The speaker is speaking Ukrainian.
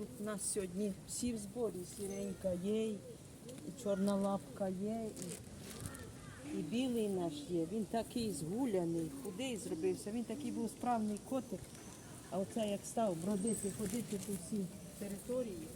Тут У нас сьогодні всі в зборі, сіренька є, і чорна лапка є, і, і білий наш є. Він такий згуляний, худий зробився. Він такий був справний котик. А оце як став бродити, ходити по всій території,